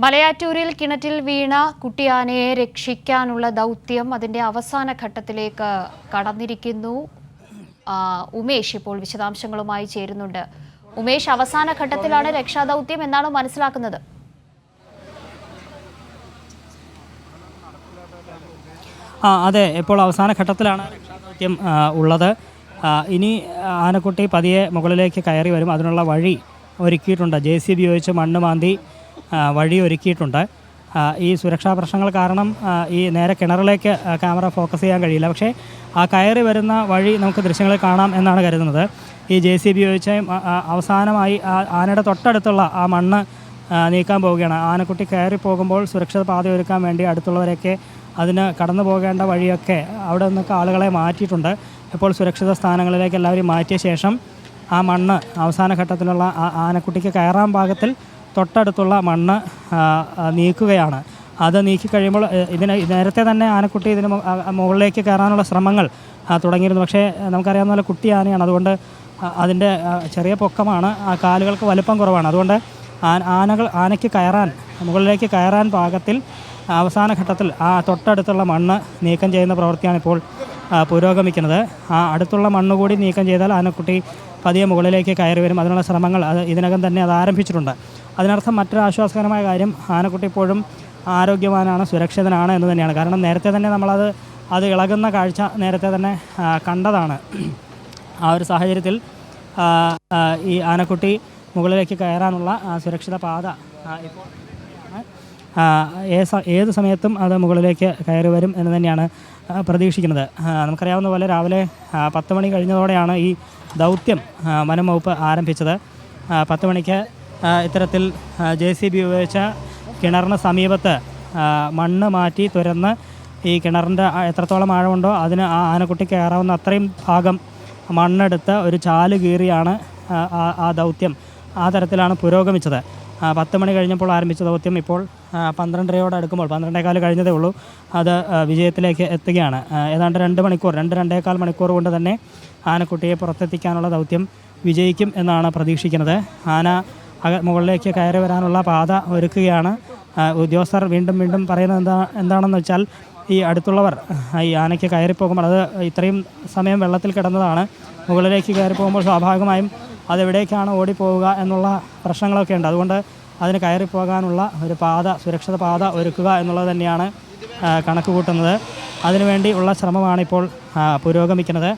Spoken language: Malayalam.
മലയാറ്റൂരിൽ കിണറ്റിൽ വീണ കുട്ടിയാനയെ രക്ഷിക്കാനുള്ള ദൗത്യം അതിന്റെ അവസാന ഘട്ടത്തിലേക്ക് കടന്നിരിക്കുന്നു. ഉമേഷ് ഇപ്പോൾ വിശദാംശങ്ങളുമായി ചേരുന്നുണ്ട്. ഉമേഷ് അവസാന ഘട്ടത്തിലാണ് രക്ഷാദൗത്യം എന്നാണ് മനസ്സിലാക്കുന്നത്. ആ അതെ ഇപ്പോൾ അവസാന ഘട്ടത്തിലാണ് രക്ഷാദൗത്യം ഉള്ളത്. ഇനി ആനക്കുട്ടി പതിയെ മുകളിലേക്ക് കയറി വരും. അതിനുള്ള വഴി ഒരുക്കിയിട്ടുണ്ട്. ജെ സി ബി ഉപയോഗിച്ച് മണ്ണ് മാന്തി ആ, വഴി ഒരുക്കിയിട്ടുണ്ട്. ഈ സുരക്ഷാ പ്രശ്നങ്ങൾ കാരണം ഈ നേരെ കിണറിലേക്ക് ക്യാമറ ഫോക്കസ് ചെയ്യാൻ കഴിയില്ല. പക്ഷേ ആ കയറി വരുന്ന വഴി നമുക്ക് ദൃശ്യങ്ങളിൽ കാണാം എന്നാണ് കരുതുന്നത്. ഈ ജെ സി ബി ഉപയോഗിച്ച് അവസാനമായി ആനയുടെ തൊട്ടടുത്തുള്ള ആ മണ്ണ് നീക്കാൻ പോവുകയാണ്. ആനക്കുട്ടി കയറി പോകുമ്പോൾ സുരക്ഷിത പാത ഒരുക്കാൻ വേണ്ടി അടുത്തുള്ളവരൊക്കെ അതിന് കടന്നു പോകേണ്ട വഴിയൊക്കെ അവിടെ നിന്നൊക്കെ ആളുകളെ മാറ്റിയിട്ടുണ്ട്. ഇപ്പോൾ സുരക്ഷിത സ്ഥാനങ്ങളിലേക്ക് എല്ലാവരും മാറ്റിയ ശേഷം ആ മണ്ണ് അവസാന ഘട്ടത്തിലുള്ള ആ ആനക്കുട്ടിക്ക് കയറാൻ പാകത്തിൽ തൊട്ടടുത്തുള്ള മണ്ണ് നീക്കുകയാണ്. അത് നീക്കി കഴിയുമ്പോൾ ഇതിന് നേരത്തെ തന്നെ ആനക്കുട്ടി ഇതിന് മുകളിലേക്ക് കയറാനുള്ള ശ്രമങ്ങൾ തുടങ്ങിയിരുന്നു. പക്ഷേ നമുക്കറിയാവുന്ന പോലെ കുട്ടി ആനയാണ്. അതുകൊണ്ട് അതിന്റെ ചെറിയ പൊക്കമാണ്. ആ കാലുകൾക്ക് വലുപ്പം കുറവാണ്. അതുകൊണ്ട് ആന ആനകൾ ആനയ്ക്ക് കയറാൻ മുകളിലേക്ക് കയറാൻ പാകത്തിൽ അവസാന ഘട്ടത്തിൽ ആ തൊട്ടടുത്തുള്ള മണ്ണ് നീക്കം ചെയ്യുന്ന പ്രവൃത്തിയാണ് ഇപ്പോൾ പുരോഗമിക്കുന്നത്. ആ അടുത്തുള്ള മണ്ണ് കൂടി നീക്കം ചെയ്താൽ ആനക്കുട്ടി പതിയെ മുകളിലേക്ക് കയറി വരും. അതിനുള്ള ശ്രമങ്ങൾ അത് ഇതിനകം തന്നെ അത് ആരംഭിച്ചിട്ടുണ്ട്. അതിനർത്ഥം മറ്റൊരു ആശ്വാസകരമായ കാര്യം ആനക്കുട്ടി ഇപ്പോഴും ആരോഗ്യവാനാണ് സുരക്ഷിതനാണ് എന്ന് തന്നെയാണ്. കാരണം നേരത്തെ തന്നെ നമ്മളത് അത് ഇളകുന്ന കാഴ്ച നേരത്തെ തന്നെ കണ്ടതാണ്. ആ ഒരു സാഹചര്യത്തിൽ ഈ ആനക്കുട്ടി മുകളിലേക്ക് കയറാനുള്ള സുരക്ഷിത പാത ഇപ്പോൾ ഏത് സമയത്തും അത് മുകളിലേക്ക് കയറി വരും എന്ന് തന്നെയാണ് പ്രതീക്ഷിക്കുന്നത്. നമുക്കറിയാവുന്ന പോലെ രാവിലെ പത്ത് മണി കഴിഞ്ഞതോടെയാണ് ഈ ദൗത്യം വനം വകുപ്പ് ആരംഭിച്ചത്. പത്ത് മണിക്ക് ഇത്തരത്തിൽ ജെ സി ബി ഉപയോഗിച്ച കിണറിന് സമീപത്ത് മണ്ണ് മാറ്റി തുരന്ന് ഈ കിണറിന്റെ എത്രത്തോളം ആഴമുണ്ടോ അതിന് ആ ആനക്കുട്ടി കയറാവുന്ന അത്രയും ഭാഗം മണ്ണെടുത്ത് ഒരു ചാൽ കീറിയാണ് ആ, ദൗത്യം. ആ തരത്തിലാണ് പുരോഗമിച്ചത്. പത്ത് മണി കഴിഞ്ഞപ്പോൾ ആരംഭിച്ച ദൗത്യം ഇപ്പോൾ പന്ത്രണ്ടരയോടെ അടുക്കുമ്പോൾ പന്ത്രണ്ടേകാൽ കഴിഞ്ഞതേ ഉള്ളൂ. അത് വിജയത്തിലേക്ക് എത്തുകയാണ്. ഏതാണ്ട് രണ്ട് മണിക്കൂർ രണ്ട് രണ്ടേകാൽ മണിക്കൂർ കൊണ്ട് തന്നെ ആനക്കുട്ടിയെ പുറത്തെത്തിക്കാനുള്ള ദൗത്യം വിജയിക്കും എന്നാണ് പ്രതീക്ഷിക്കുന്നത്. ആന മുകളിലേക്ക് കയറി വരാനുള്ള പാത ഒരുക്കുകയാണ്. ഉദ്യോഗസ്ഥർ വീണ്ടും വീണ്ടും പറയുന്നത് എന്താ എന്താണെന്ന് വെച്ചാൽ ഈ അടുത്തുള്ളവർ ഈ ആനയ്ക്ക് കയറി പോകുമ്പോൾ അത് ഇത്രയും സമയം വെള്ളത്തിൽ കിടന്നതാണ്. മുകളിലേക്ക് കയറി പോകുമ്പോൾ സ്വാഭാവികമായും അതെവിടേക്കാണ് ഓടിപ്പോവുക എന്നുള്ള പ്രശ്നങ്ങളൊക്കെ ഉണ്ട്. അതുകൊണ്ട് അതിന് കയറി പോകാനുള്ള ഒരു പാത സുരക്ഷിത പാത ഒരുക്കുക എന്നുള്ളത് തന്നെയാണ് കണക്ക് കൂട്ടുന്നത് അതിനുവേണ്ടി ഉള്ള ശ്രമമാണിപ്പോൾ പുരോഗമിക്കുന്നത്.